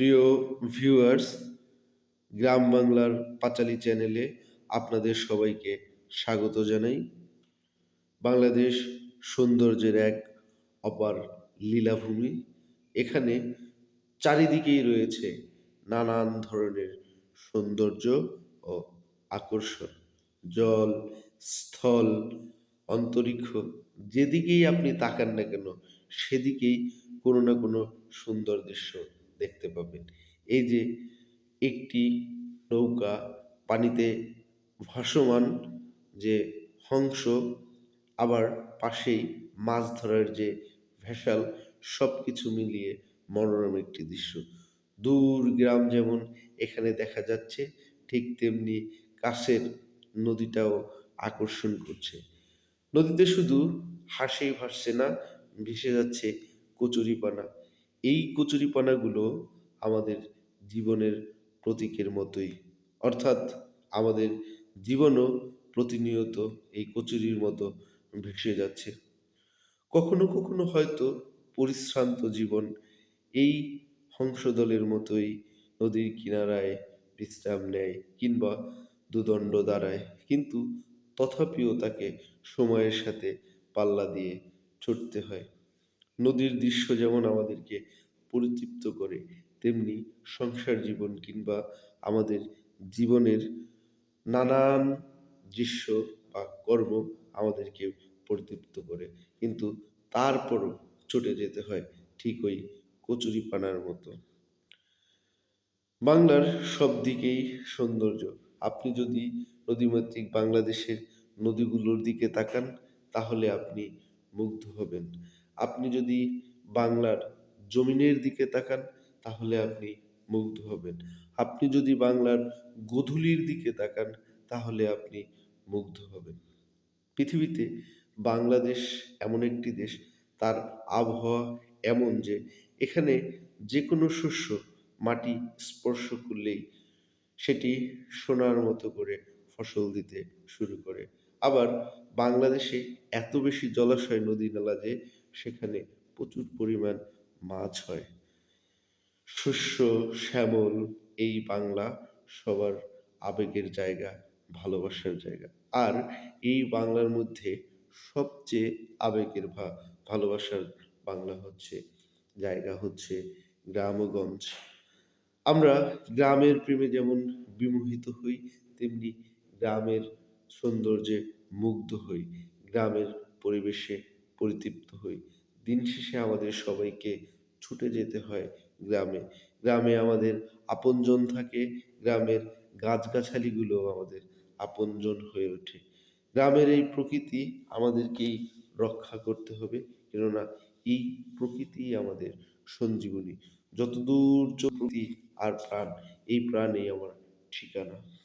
প্রিয় ভিউয়ার্স গ্রাম বাংলার পাঁচালী চ্যানেলে আপনাদের সবাইকে স্বাগত জানাই। বাংলাদেশ সৌন্দর্যের এক অপার লীলাভূমি। এখানে চারিদিকেই রয়েছে নানান ধরনের সৌন্দর্য ও আকর্ষণ। জল, স্থল, অন্তরিক্ষ, যেদিকেই আপনি তাকান না কেন, সেদিকেই কোনো না কোনো সুন্দর দৃশ্য দেখতে পাবেন। এই যে একটি নৌকা পানিতে ভাসমান যে হংস, আবার পাশেই মাছ ধরার যে ভেসাল সব কিছু মিলিয়ে মনোরম একটি দৃশ্য। দূর গ্রাম যেমন এখানে দেখা যাচ্ছে, ঠিক তেমনি কাছের নদীটাও আকর্ষণ করছে। নদীতে শুধু হাসেই ভাসছে না, ভেসে যাচ্ছে কচুরিপানা। এই কচুরিপানাগুলো আমাদের জীবনের প্রতীকের মতোই। অর্থাৎ আমাদের জীবনও প্রতিনিয়ত এই কচুরির মতো ভেসে যাচ্ছে। কখনো কখনো হয়তো পরিশ্রান্ত জীবন এই হংসদলের মতোই নদীর কিনারায় বিশ্রাম নেয় কিংবা দুদণ্ড দাঁড়ায়। কিন্তু তথাপিও তাকে সময়ের সাথে পাল্লা দিয়ে ছুটতে হয়। নদীর দৃশ্য যেমন আমাদেরকে পরিতৃপ্ত করে, তেমনি সংসার জীবন কিংবা আমাদের জীবনের নানান দৃশ্য বা কর্ম আমাদেরকে পরিতৃপ্ত করে। কিন্তু তারপরও চটে যেতে হয় ঠিক ওই কচুরিপানার মতো। বাংলার সব দিকেই সৌন্দর্য। আপনি যদি নদীমাতৃক বাংলাদেশের নদীগুলোর দিকে তাকান, তাহলে আপনি মুগ্ধ হবেন। আপনি যদি বাংলার জমিনের দিকে তাকান, তাহলে আপনি মুগ্ধ হবেন। আপনি যদি বাংলার গধূলির দিকে তাকান, তাহলে আপনি মুগ্ধ হবেন। পৃথিবীতে বাংলাদেশ এমন একটি দেশ, তার আবহাওয়া এমন যে, এখানে যে কোনো শস্য মাটি স্পর্শ করলেই সেটি সোনার মতো করে ফসল দিতে শুরু করে। আবার বাংলাদেশে এত বেশি জলাশয়, নদী, নালা যে সেখানে প্রচুর পরিমাণ মাছ হয়। শস্য, শ্যামল, এই বাংলা সবার আবেগের জায়গা, ভালোবাসার জায়গা। আর এই বাংলার মধ্যে সবচেয়ে আবেগের ভালোবাসার বাংলা হচ্ছে, জায়গা হচ্ছে গ্রামগঞ্জ। আমরা গ্রামের প্রেমে যেমন বিমোহিত হই, তেমনি গ্রামের সৌন্দর্যে মুগ্ধ হই। গ্রামের পরিবেশে পরিতৃপ্ত হই। দিন শেষে আমাদের সবাইকে ছুটে যেতে হয় গ্রামে। গ্রামে আমাদের আপনজন থাকে, গ্রামের গাছগাছালিগুলো আমাদের আপনজন হয়ে ওঠে। গ্রামের এই প্রকৃতি আমাদেরকেই রক্ষা করতে হবে, কেননা এই প্রকৃতি আমাদের সঞ্জীবনী। যতদূর প্রকৃতি আর প্রাণ, এই প্রাণেই আমার ঠিকানা।